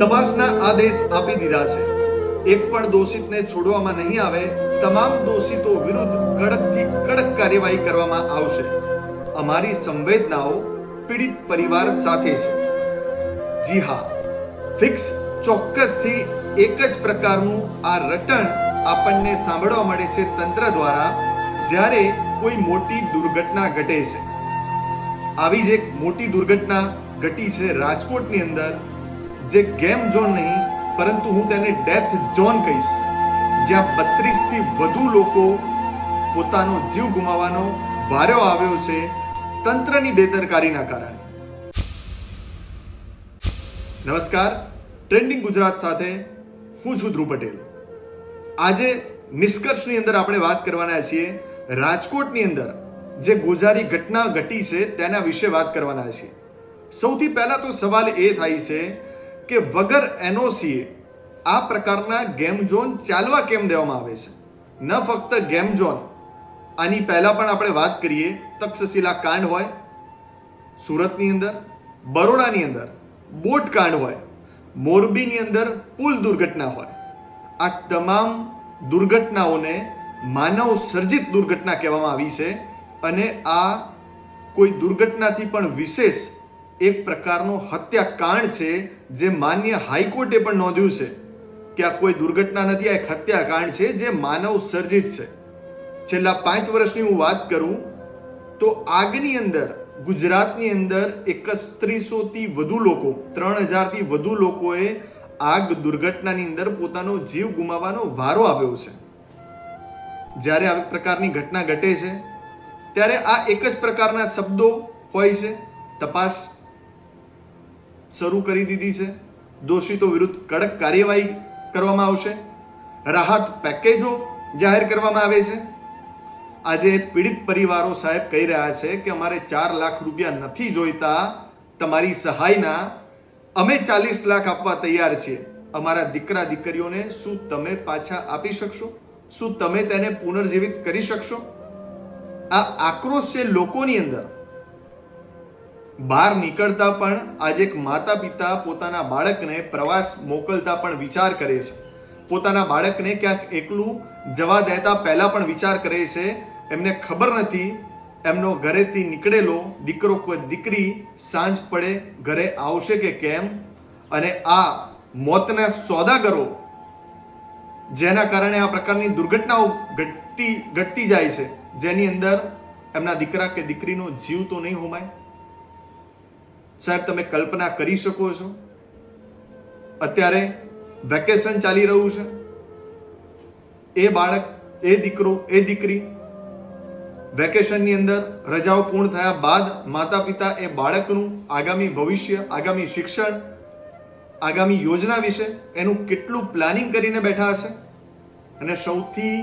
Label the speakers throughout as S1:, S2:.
S1: તપાસના આદેશ આપી દીધા છે. એક પણ દોષિતને છોડવામાં નહીં આવે, તમામ દોષિતો વિરુદ્ધ કડકથી કડક કાર્યવાહી કરવામાં આવશે. અમારી સંવેદનાઓ પીડિત પરિવાર સાથે છે. જી હા, ફિક્સ ચોક્કસથી એક જ પ્રકારનું આ રટણ આપણને સાંભળવા મળે છે તંત્ર દ્વારા, જ્યારે કોઈ મોટી દુર્ઘટના ઘટે છે. આવી જ એક મોટી દુર્ઘટના ઘટી છે રાજકોટની અંદર જે ગેમ ઝોન નહીં, પરંતુ હું તેને ડેથ ઝોન કહીશ, જ્યાં બત્રીસથી વધુ લોકો પોતાનો જીવ ગુમાવવાનો વારો આવ્યો છે તંત્રની બેદરકારીના કારણે. નમસ્કાર, ટ્રેન્ડિંગ ગુજરાત સાથે હું છું ધ્રુવ પટેલ. આજે નિષ્કર્ષની અંદર આપણે વાત કરવાના છીએ રાજકોટની અંદર જે ગોજારી ઘટના ઘટી છે તેના વિશે વાત કરવાના છીએ. સૌથી પહેલા તો સવાલ એ થાય છે કે વગર એનઓસીએ આ પ્રકારના ગેમ ઝોન ચાલવા કેમ દેવામાં આવે છે? ન ફક્ત ગેમ ઝોન. આની પહેલાં પણ આપણે વાત કરીએ, તક્ષશિલા કાંડ હોય, સુરતની અંદર, બરોડાની અંદર, બોટ કાંડ હોય, મોરબીની અંદર પુલ દુર્ઘટના હોય. આ તમામ દુર્ઘટનાઓને માનવ સર્જિત દુર્ઘટના કહેવામાં આવી છે અને આ કોઈ દુર્ઘટનાથી પણ વિશેષ એક પ્રકારનો હત્યાકાંડ છે જે માન્ય હાઈકોર્ટે પણ નોંધ્યું છે. કે આ કોઈ દુર્ઘટના નથી, આ એક હત્યાકાંડ છે જે માનવ સર્જિત છે. છેલ્લા પાંચ વર્ષની હું વાત કરું, તો આગની અંદર, ગુજરાતની અંદર એકત્રીસોથી વધુ લોકો, ત્રણ હજારથી વધુ લોકોએ આગ દુર્ઘટનાની અંદર પોતાનો જીવ ગુમાવવાનો વારો આવ્યો છે. જ્યારે આવી પ્રકારની ઘટના ઘટે છે, ત્યારે આ એક જ પ્રકારના શબ્દો હોય છે. તપાસ શરૂ કરી દીધી છે. દોષિતો વિરુદ્ધ કડક કાર્યવાહી કરવામાં આવશે. રાહત પેકેજો જાહેર કરવામાં આવે છે. આજે પીડિત પરિવારો સાહેબ કહી રહ્યા છે કે અમારે ચાર લાખ રૂપિયા નથી જોઈતા. તમારી સહાયના અમે ચાલીસ લાખ આપવા તૈયાર છીએ. અમારા દીકરા દીકરીઓને શું તમે પાછા આપી શકશો? શું તમે તેને પુનર્જીવિત કરી શકશો? આ આક્રોશ છે લોકોની અંદર. બહાર નીકળતા પણ આજે એક માતા પિતા પોતાના બાળકને પ્રવાસ મોકલતા પણ વિચાર કરે છે. પોતાના બાળકને ક્યાંક એકલું જવા દેતા પહેલાં પણ વિચાર કરે છે. એમને ખબર નથી એમનો ઘરેથી નીકળેલો દીકરો કોઈ દીકરી સાંજ પડે ઘરે આવશે કે કેમ? અને આ મોતના સોદાગરો જેના કારણે આ પ્રકારની દુર્ઘટનાઓ ઘટતી ઘટતી જાય છે. જેની અંદર એમના દીકરા કે દીકરીનો જીવ તો નહીં હોમાય. સાહેબ, તમે કલ્પના કરી શકો છો? અત્યારે વેકેશન ચાલી રહ્યું છે. એ બાળક, એ દીકરો, એ દીકરી વેકેશનની અંદર રજાઓ પૂર્ણ થયા બાદ માતા પિતા એ બાળકનું આગામી ભવિષ્ય, આગામી શિક્ષણ, આગામી યોજના વિશે એનું કેટલું પ્લાનિંગ કરીને બેઠા હશે? અને સૌથી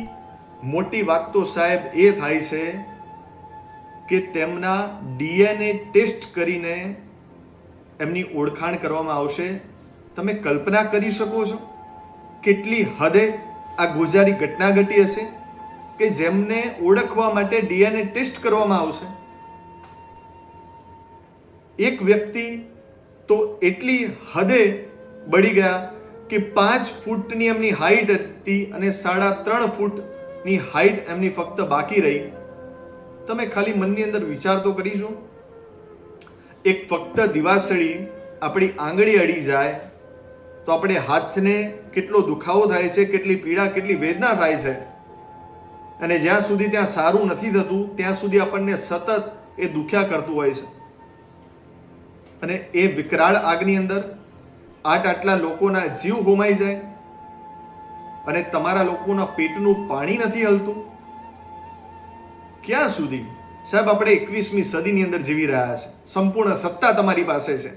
S1: મોટી વાત તો સાહેબ એ થાય છે કે તેમના ડીએનએ ટેસ્ટ કરીને એમની ઓળખાણ કરવામાં આવશે. તમે કલ્પના કરી શકો છો કેટલી હદે આ ગોજારી ઘટના ઘટી હશે કે જેમને ઓળખવા માટે ડીએનએ ટેસ્ટ કરવામાં આવશે? એક વ્યક્તિ તો એટલી હદે બળી ગયા કે પાંચ ફૂટની એમની હાઈટ હતી અને સાડા ત્રણ ફૂટની હાઈટ એમની ફક્ત બાકી રહી. તમે ખાલી મનની અંદર વિચાર તો કરીશું એક ફક્ત દિવાસળી આપણી આંગળી અડી જાય, તો આપણે હાથને કેટલો દુખાવો થાય છે, કેટલી પીડા, કેટલી વેદના થાય છે. અને જ્યાં સુધી ત્યાં સારું નથી થતું, ત્યાં સુધી આપણને સતત એ દુખ્યા કરતું હોય છે. અને એ વિકરાળ આગની અંદર આટ આટલા લોકોના જીવ હોમાઈ જાય અને તમારા લોકોના પેટનું પાણી નથી હલતું. ક્યાં સુધી? સાહેબ, આપણે એકવીસમી સદીની અંદર જીવી રહ્યા છે. સંપૂર્ણ સત્તા તમારી પાસે છે.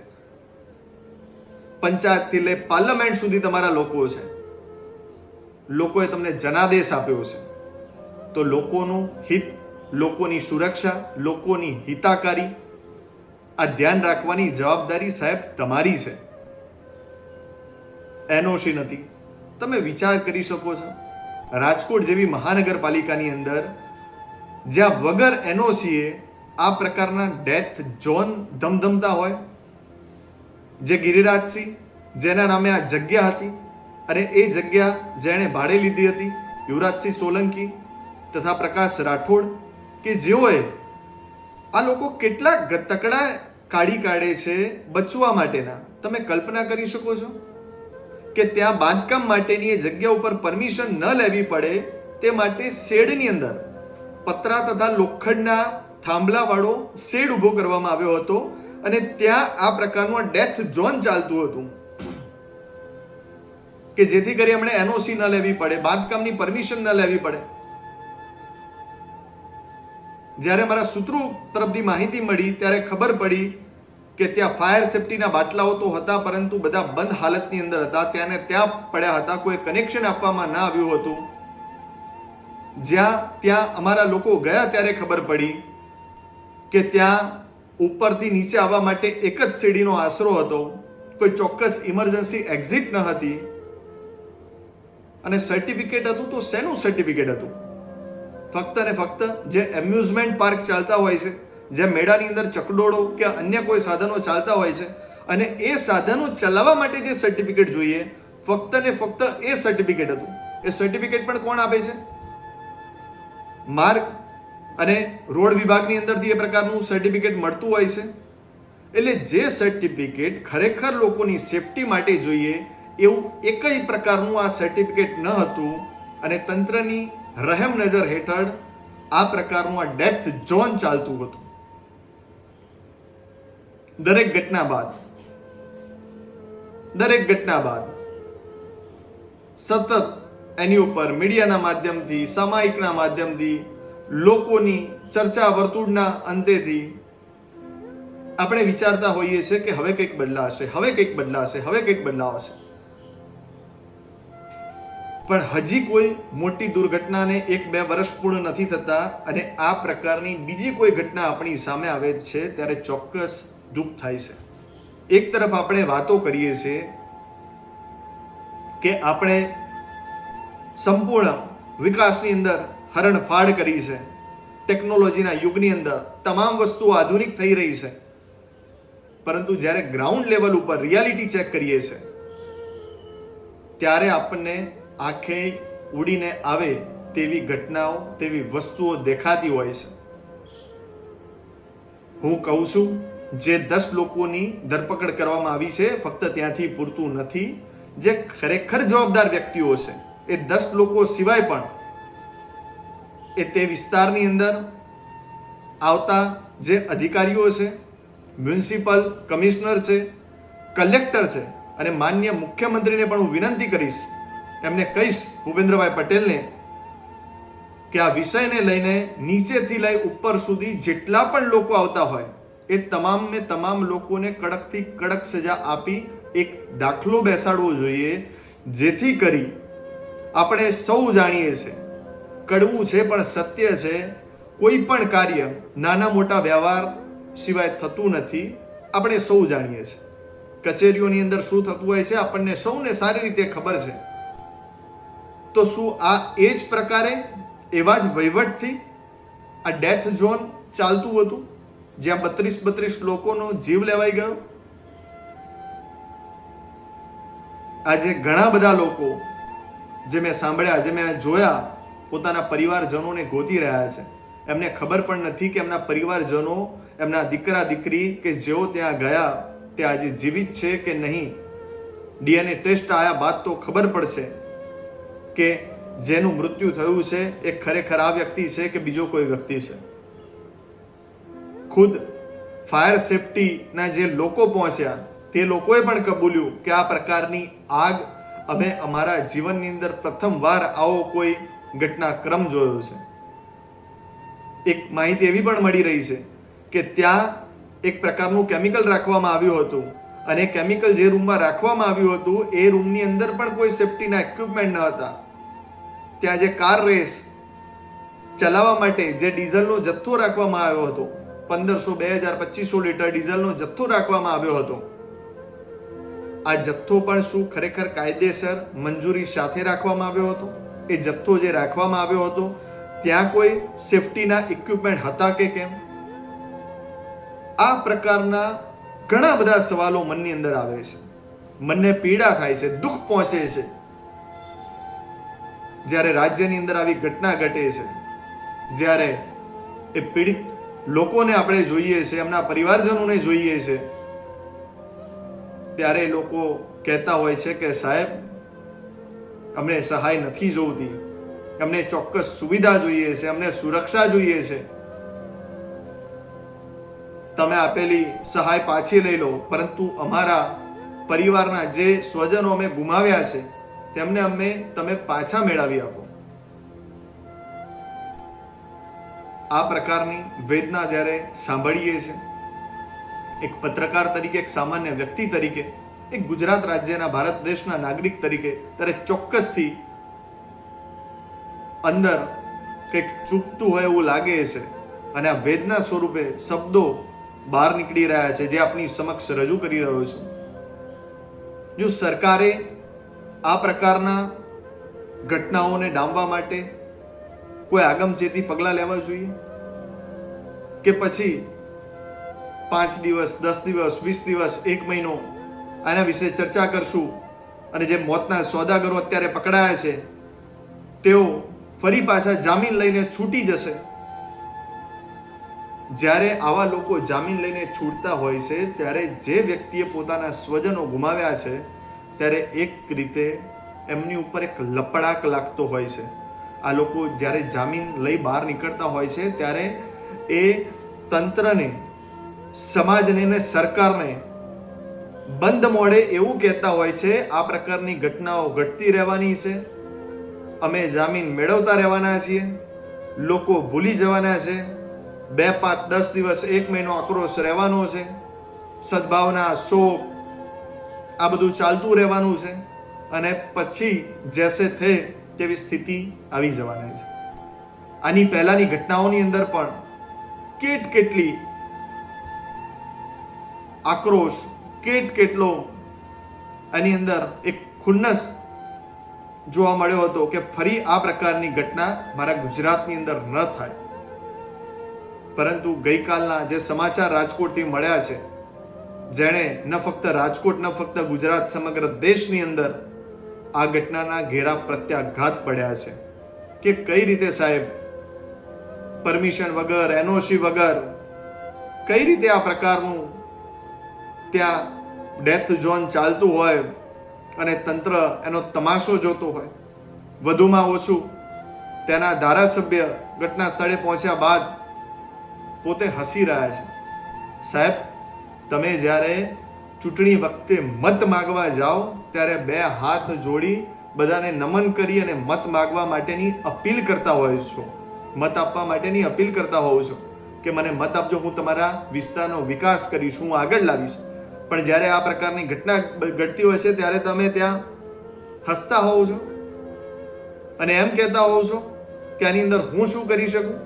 S1: પંચાયતથી લઈ પાર્લામેન્ટ સુધી તમારા લોકો છે. લોકોએ તમને જનાદેશ આપ્યો છે. તો લોકોનું હિત, લોકોની સુરક્ષા, લોકોની હિતાકારી, આ ધ્યાન રાખવાની જવાબદારી સાહેબ તમારી છે. એનઓસી નથી. તમે વિચાર કરી શકો છો. રાજકોટ જેવી મહાનગરપાલિકાની અંદર જ્યાં વગર એનઓસીએ આ પ્રકારના ડેથ ઝોન ધમધમતા હોય, જે ગિરિરાજસિંહ જેના નામે આ જગ્યા હતી અને એ જગ્યા જેણે ભાડે લીધી હતી યુવરાજસિંહ સોલંકી તથા પ્રકાશ રાઠોડ, કે જેઓએ આ લોકો કેટલા તકડા કાઢી કાઢે છે બચવા માટેના. તમે કલ્પના કરી શકો છો કે ત્યાં બાંધકામ માટેની એ જગ્યા ઉપર પરમિશન ન લેવી પડે તે માટે શેડની અંદર પતરા તથા લોખંડના થાંભલાવાળો શેડ ઊભો કરવામાં આવ્યો હતો અને ત્યાં આ પ્રકારનું ડેથ ઝોન ચાલતું હતું. કે જેથી કરી એમણે એનઓસી ન લેવી પડે, બાંધકામની પરમિશન ન લેવી પડે. જ્યારે મારા સૂત્રો તરફથી માહિતી મળી, ત્યારે ખબર પડી કે ત્યાં ફાયર સેફટીના બાટલાઓ તો હતા, પરંતુ બધા બંધ હાલતની અંદર હતા. ત્યાંને ત્યાં પડ્યા હતા, કોઈ કનેક્શન આપવામાં ના આવ્યું હતું. જ્યાં ત્યાં અમારા લોકો ગયા ત્યારે ખબર પડી કે ત્યાં ઉપરથી નીચે આવવા માટે એક જ સીડીનો આશરો હતો. કોઈ ચોક્કસ ઇમરજન્સી એક્ઝિટ ન હતી. અને સર્ટિફિકેટ હતું તો શેનું સર્ટિફિકેટ હતું? ફક્ત ને ફક્ત જે એમ્યુઝમેન્ટ પાર્ક ચાલતા હોય છે, જે મેળાની અંદર ચકડોળો કે અન્ય કોઈ સાધનો ચાલતા હોય છે, અને એ સાધનો ચલાવવા માટે જે સર્ટિફિકેટ જોઈએ, ફક્ત ને ફક્ત એ સર્ટિફિકેટ હતું. એ સર્ટિફિકેટ પણ કોણ આપે છે? માર્ગ અને રોડ વિભાગની અંદરથી એ પ્રકારનું સર્ટિફિકેટ મળતું હોય છે. એટલે જે સર્ટિફિકેટ ખરેખર લોકોની સેફટી માટે જોઈએ, એવું એકય પ્રકારનું આ સર્ટિફિકેટ ન હતું અને તંત્રની રહેમ નજર હેઠળ આ પ્રકારનું આ ડેથ ઝોન ચાલતું હતું. દરેક ઘટના બાદ, દરેક ઘટના બાદ સતત એની ઉપર મીડિયાના માધ્યમથી, સામાયિકના માધ્યમથી, લોકોની ચર્ચા વર્તુળના અંતેથી આપણે વિચારતા હોઈએ છીએ કે હવે કંઈક બદલાશે, હવે કંઈક બદલાશે, હવે કંઈક બદલાવશે. પણ હજી કોઈ મોટી દુર્ઘટનાને એક બે વર્ષ પૂર્ણ નથી થતા અને આ પ્રકારની બીજી કોઈ ઘટના આપણી સામે આવે છે ત્યારે ચોક્કસ દુઃખ થાય છે. એક તરફ આપણે વાતો કરીએ છીએ કે આપણે સંપૂર્ણ વિકાસની અંદર હરણફાળ કરી છે. ટેકનોલોજીના યુગની અંદર તમામ વસ્તુઓ આધુનિક થઈ રહી છે. પરંતુ જ્યારે ગ્રાઉન્ડ લેવલ ઉપર રિયાલિટી ચેક કરીએ છીએ ત્યારે આપણને આંખે ઉડીને આવે તેવી ઘટનાઓ, તેવી વસ્તુઓ દેખાતી હોય છે. હું કહું છું, જે દસ લોકોની ધરપકડ કરવામાં આવી છે, ફક્ત ત્યાંથી પૂરતું નથી, જે ખરેખર જવાબદાર વ્યક્તિઓ છે. એ દસ લોકો સિવાય પણ એ તે વિસ્તારની અંદર આવતા જે અધિકારીઓ છે, મ્યુનિસિપલ કમિશનર છે, કલેક્ટર છે અને માન્ય મુખ્યમંત્રીને પણ હું વિનંતી કરીશ, એમને કહીશ ભૂપેન્દ્રભાઈ પટેલને કે આ વિષયને લઈને નીચેથી લઈ ઉપર સુધી જેટલા પણ લોકો આવતા હોય, એ તમામને તમામ લોકોને કડકથી કડક સજા આપી એક દાખલો બેસાડવો જોઈએ, જેથી કરી આપણે સૌ જાણીએ છીએ. કડવું છે પણ સત્ય છે. કોઈ પણ કાર્ય નાના મોટા વ્યવહાર સિવાય થતું નથી. આપણે સૌ જાણીએ છીએ. કચેરીઓની અંદર શું થતું હોય છે આપણને સૌને સારી રીતે ખબર છે. તો શું આ એ જ પ્રકારે એવા જ વહીવટથી આ ડેથ ઝોન ચાલતું હતું? જ્યાં બત્રીસ બત્રીસ લોકોનો જીવ લેવાઈ ગયો? આજે ઘણા બધા લોકો જે મેં સાંભળ્યા, જે મેં જોયા, પોતાના પરિવારજનોને ગોતી રહ્યા છે. એમને ખબર પણ નથી કે એમના પરિવારજનો, એમના દીકરા, દીકરી કે જેઓ ત્યાં ગયા, તે આજે જીવિત છે કે નહીં? ડીએનએ ટેસ્ટ આવ્યા બાદ તો ખબર પડશે કે જેનું મૃત્યુ થયું છે, એ ખરેખર આ વ્યક્તિ છે કે બીજો કોઈ વ્યક્તિ છે. ખુદ ફાયર સેફટીના જે લોકો પહોંચ્યા, તે લોકોએ પણ કબૂલ્યું કે આ પ્રકારની આગ અમે અમારા જીવનની અંદર પ્રથમવાર આવો કોઈ ઘટનાક્રમ જોયો છે. એક માહિતી એવી પણ મળી રહી છે કે ત્યાં એક પ્રકારનું કેમિકલ રાખવામાં આવ્યું હતું અને કેમિકલ જે રૂમમાં રાખવામાં આવ્યું હતું, એ રૂમની અંદર પણ કોઈ સેફટીના ઇક્વિપમેન્ટ ન હતા. ત્યાં જે કાર રેસ ચલાવવા માટે જે ડીઝલનો જથ્થો રાખવામાં આવ્યો હતો, પંદરસો બે હજાર પચીસો લીટર ડીઝલનો જથ્થો રાખવામાં આવ્યો હતો. આ જથ્થો પણ શું ખરેખર કાયદેસર મંજૂરી સાથે રાખવામાં આવ્યો હતો? એ જથ્થો જે રાખવામાં આવ્યો હતો, ત્યાં કોઈ સેફટીના ઇક્વિપમેન્ટ હતા કે કેમ? આ પ્રકારના ઘણા બધા સવાલો મનની અંદર આવે છે. મનને પીડા થાય છે, દુઃખ પહોંચે છે. જ્યારે રાજ્યની અંદર આવી ઘટના ઘટે છે, જ્યારે એ પીડિત લોકોને આપણે જોઈએ છે, એમના પરિવારજનોને જોઈએ છે ત્યારે એ લોકો કહેતા હોય છે કે સાહેબ, અમને સહાય નથી જોઈતી અમને ચોક્કસ સુવિધા જોઈએ છે, અમને સુરક્ષા જોઈએ છે. તમે આપેલી સહાય પાછી લઈ લો, પરંતુ અમારા પરિવારના જે સ્વજનો અમે ગુમાવ્યા છે, તેમને અમે તમે પાછા મેળવી આપો. આ પ્રકારની વેદના જ્યારે સાંભળીએ છે એક પત્રકાર તરીકે, એક સામાન્ય વ્યક્તિ તરીકે, એક ગુજરાત રાજ્યના ભારત દેશના નાગરિક તરીકે ત્યારે ચોક્કસથી અંદર કંઈક ચૂકતું હોય એવું લાગે છે અને આ વેદના સ્વરૂપે શબ્દો બહાર નીકળી રહ્યા છે જે આપની સમક્ષ રજૂ કરી રહ્યો છું. જો સરકારે આ પ્રકારના ઘટનાઓને ડામવા માટે કોઈ આગમચેતી પગલાં લેવા જોઈએ? કે પછી પાંચ દિવસ, દસ દિવસ, વીસ દિવસ, એક મહિનો આના વિશે ચર્ચા કરશું. અને જે મોતના સોદાગરો અત્યારે પકડાયા છે, તેઓ ફરી પાછા જામીન લઈને છૂટી જશે. જ્યારે આવા લોકો જામીન લઈને છૂટતા હોય છે, ત્યારે જે વ્યક્તિએ પોતાના સ્વજનો ગુમાવ્યા છે, ત્યારે એક રીતે એમની ઉપર એક લપડાક લાગતો હોય છે. આ લોકો જ્યારે જામીન લઈ બહાર નીકળતા હોય છે, ત્યારે એ તંત્રને સમાજને ને સરકારને બંધ મોડે એવું કહેતા હોય છે, આ પ્રકારની ઘટનાઓ ઘટતી રહેવાની છે. અમે જામીન મેળવતા રહેવાના છીએ. લોકો ભૂલી જવાના છે. બે પાંચ દસ દિવસ એક મહિનો આક્રોશ રહેવાનો છે. સદભાવના, શોક, આ બધું ચાલતું રહેવાનું છે અને પછી જેસે થે તેવી સ્થિતિ આવી જવાની છે. આની પહેલાંની ઘટનાઓની અંદર પણ કેટ કેટલી આક્રોશ કેટ કેટલો એની અંદર એક ખુન્નસ જોવા મળ્યો હતો કે ફરી આ પ્રકારની ઘટના મારા ગુજરાતની અંદર ન થાય. પરંતુ ગઈકાલના જે સમાચાર રાજકોટથી મળ્યા છે, જેણે ન ફક્ત રાજકોટ, ન ફક્ત ગુજરાત સમગ્ર દેશની અંદર આ ઘટનાના ઘેરા પ્રત્યાઘાત પડ્યા છે કે કઈ રીતે સાહેબ? પરમિશન વગર, એનઓસી વગર કઈ રીતે આ પ્રકારનું ત્યાં ડેથ ઝોન ચાલતું હોય અને તંત્ર એનો તમાશો જોતો હોય. વધુમાં ઓછું તેના ધારાસભ્ય ઘટના સ્થળે પહોંચ્યા બાદ પોતે હસી રહ્યા છે. સાહેબ, તમે જ્યારે ચૂંટણી વખતે મત માગવા જાઓ, ત્યારે બે હાથ જોડી બધાને નમન કરી અને મત માગવા માટેની અપીલ કરતા હોય છો. મત આપવા માટેની અપીલ કરતા હોવ છો કે મને મત આપજો, હું તમારા વિસ્તારનો વિકાસ કરીશ, હું આગળ લાવીશ. પણ જ્યારે આ પ્રકારની ઘટના ઘટતી હોય છે, ત્યારે તમે ત્યાં હસતા હોવ છો. અને એમ કહેતા હોવ છો કે આની અંદર હું શું કરી શકું?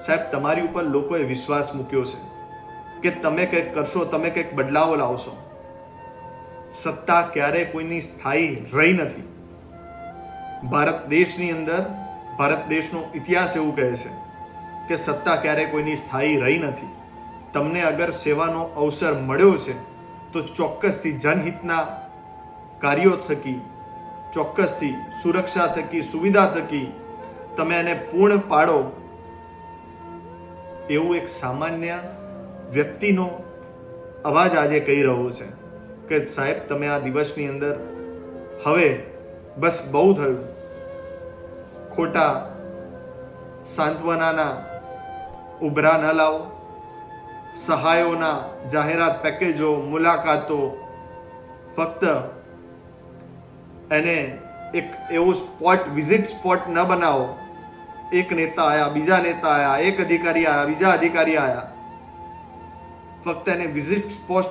S1: સાહેબ, તમારી ઉપર લોકોએ વિશ્વાસ મૂક્યો છે કે તમે કંઈક કરશો, તમે કંઈક બદલાવો લાવશો. સત્તા ક્યારે કોઈની સ્થાયી રહી નથી. ભારત દેશની અંદર, ભારત દેશનો ઇતિહાસ એવું કહે છે કે સત્તા ક્યારે કોઈની સ્થાયી રહી નથી. તમને અગર સેવાનો અવસર મળ્યો છે, તો ચોક્કસથી જનહિતના કાર્યો થકી, ચોક્કસથી સુરક્ષા થકી, સુવિધા થકી તમે એને પૂર્ણ પાડો, એવું એક સામાન્ય વ્યક્તિનો અવાજ આજે કહી રહ્યો છે કે સાહેબ, તમે આ દિવસની અંદર હવે બસ બહુ થયું. ખોટા સાંત્વનાના ઉભરા ન લાવો. સહાયોના જાહેરાત પેકેજો, મુલાકાતો, ફક્ત એને એક એવો સ્પોટ, વિઝિટ સ્પોટ ન બનાવો. એક નેતા આવ્યા બીજા નેતા આવ્યા એક અધિકારી આવ્યા બીજા અધિકારી આવ્યા ફક્ત એને વિઝિટ સ્પોટ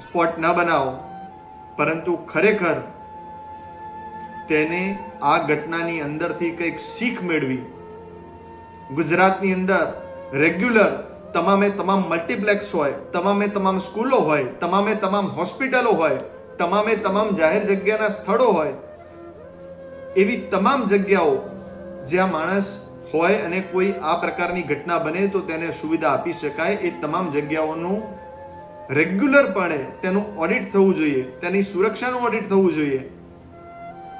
S1: સ્પોટ ન બનાવો. પરંતુ ખરેખર તેને આ ઘટનાની અંદરથી કંઈક શીખ મેળવી. ગુજરાતની અંદર રેગ્યુલર તમામે તમામ મલ્ટીપ્લેક્સ હોય, તમામે તમામ સ્કૂલો હોય, તમામે તમામ હોસ્પિટલો હોય, તમામે તમામ જાહેર જગ્યાના સ્થળો હોય, એવી તમામ જગ્યાઓ જ્યાં માણસ હોય અને કોઈ આ પ્રકારની ઘટના બને તો તેને સુવિધા આપી શકાય. એ તમામ જગ્યાઓનું રેગ્યુલરપણે તેનું ઓડિટ થવું જોઈએ, તેની સુરક્ષાનું ઓડિટ થવું જોઈએ.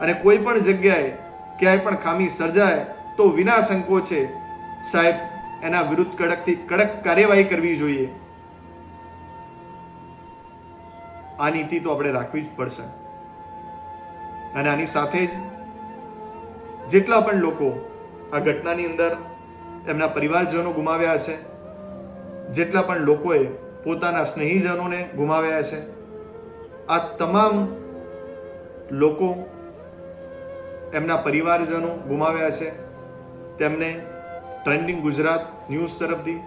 S1: અને કોઈ પણ જગ્યાએ ક્યાંય પણ ખામી સર્જાય તો વિના સંકોચે સાહેબ એના વિરુદ્ધ કડકથી કડક કાર્યવાહી કરવી જોઈએ. આ નીતિ તો આપણે રાખવી જ પડશે. અને આની સાથે જ જેટલા પણ લોકો આ ઘટનાની અંદર એમના પરિવારજનો ગુમાવ્યા છે, જેટલા પણ લોકોએ પોતાના સ્નેહીજનોને ગુમાવ્યા છે, આ તમામ લોકો એમના પરિવારજનો ગુમાવ્યા છે, તેમને ટ્રેન્ડિંગ ગુજરાત ન્યૂઝ તરફથી.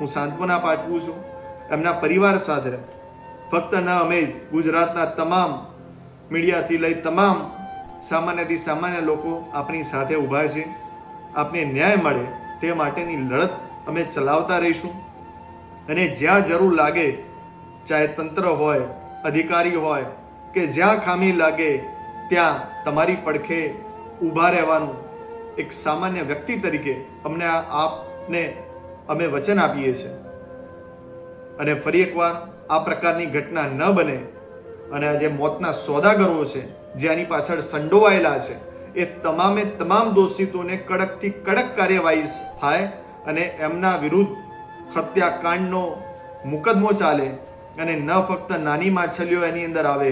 S1: હું સાંત્વના પાઠવું છું. એમના પરિવાર સાથે ફક્ત ન અમે જ ગુજરાતના તમામ મીડિયાથી લઈ તમામ સામાન્યથી સામાન્ય લોકો આપણી સાથે ઊભા છે. આપને ન્યાય મળે તે માટેની લડત અમે ચલાવતા રહીશું. અને જ્યાં જરૂર લાગે, ચાહે તંત્ર હોય, અધિકારી હોય, કે જ્યાં ખામી લાગે, ત્યાં તમારી પડખે ઊભા રહેવાનું એક સામાન્ય વ્યક્તિ તરીકે અમને આપને અમે વચન આપીએ છીએ. અને ફરી એકવાર આ પ્રકારની ઘટના ન બને અને આ જે મોતના સોદાગરો છે, જે આની પાછળ સંડોવાયેલા છે, એ તમામે તમામ દોષિતોને કડકથી કડક કાર્યવાહી થાય અને એમના વિરુદ્ધ હત્યાકાંડનો મુકદમો ચાલે અને ન ફક્ત નાની માછલીઓ એની અંદર આવે,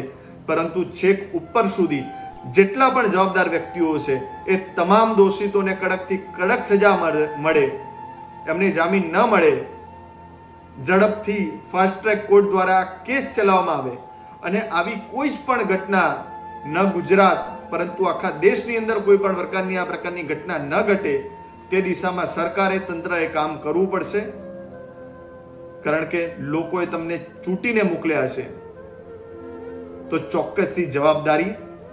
S1: પરંતુ છેક ઉપર સુધી જેટલા પણ જવાબદાર વ્યક્તિઓ છે, એ તમામ દોષિતોને કડકથી કડક સજા મળે- એમને જામીન ન મળે, ઝડપથી ફાસ્ટ ટ્રેક કોર્ટ દ્વારા કેસ ચલાવવામાં આવે. અને આવી કોઈ જ પણ ઘટના ન ગુજરાત, પરંતુ આખા દેશની અંદર કોઈ પણ પ્રકારની, આ પ્રકારની ઘટના ન ઘટે, તે દિશામાં સરકારે તંત્રએ કામ કરવું પડશે. કારણ કે લોકોએ તમને ચૂંટીને મોકલ્યા છે. તો ચોક્કસથી જવાબદારી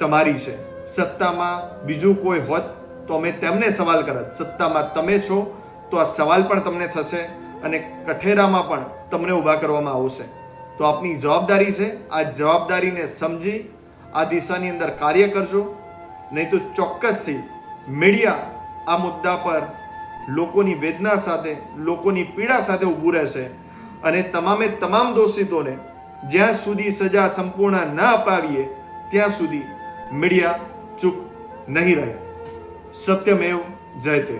S1: તમારી છે. સત્તામાં બીજું કોઈ હોત તો અમે તેમને સવાલ કરત. સત્તામાં તમે છો તો આ સવાલ પણ તમને થશે અને કઠેરામાં પણ તમને ઊભા કરવામાં આવશે. તો આપની જવાબદારી છે આ જવાબદારીને સમજી આ દિશાની અંદર કાર્ય કરજો. નહીં તો ચોક્કસથી મીડિયા આ મુદ્દા પર લોકોની વેદના સાથે, લોકોની પીડા સાથે ઊભું રહેશે અને તમામે તમામ દોષિતોને જ્યાં સુધી સજા સંપૂર્ણ ન અપાવીએ, ત્યાં સુધી મીડિયા ચૂપ નહીં રહે. સત્યમેવ જયતે.